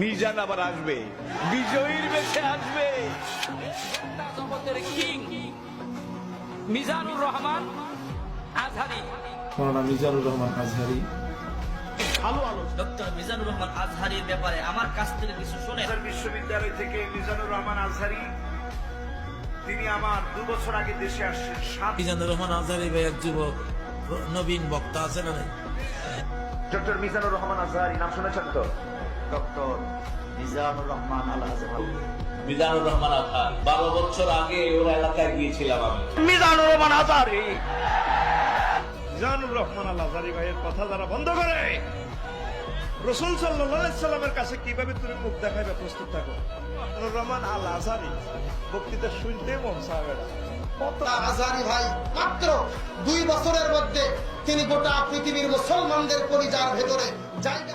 মিজান আবার আসবে। বিজয়ীর বেশে আসবে। জগতের কিং মিজানুর রহমান আজহারি। মৌলানা মিজানুর রহমান আজহারি। ভালো আলোচনা। ডক্টর মিজানুর রহমান আজহারির ব্যাপারে আমার কাছ থেকে কিছু শুনে। বিশ্ববিদ্যালয় থেকে মিজানুর রহমান আজহারি তিনি আমার দু বছর আগে দেশে আসছেন। সাত মিজানুর রহমান আজহারি ভাই এক যুবক নবীন বক্তা আছে না ডক্টর মিজানুর রহমান আজহারি নাম শুনেছেন তো? ডক্টর মিজানুর রহমান আল আজহারি। মিজানুর রহমান আজহার। বারো বছর আগে ওর এলাকায় গিয়েছিলাম আমি। মিজানুর রহমান মিজানুর রহমান আল আজহারি ভাইয়ের কথা যারা বন্ধ করে রসুল সাল্লামের কাছে কীভাবে তুমি মুখ দেখাইবে প্রস্তুত থাকো? মিজানুর রহমান আল আজহারি বক্তৃতা শুনতে মন আজহারি ভাই মাত্র দুই বছরের মধ্যে তিনি গোটা পৃথিবীর মুসলমানদের পরিজার ভেতরে জায়গা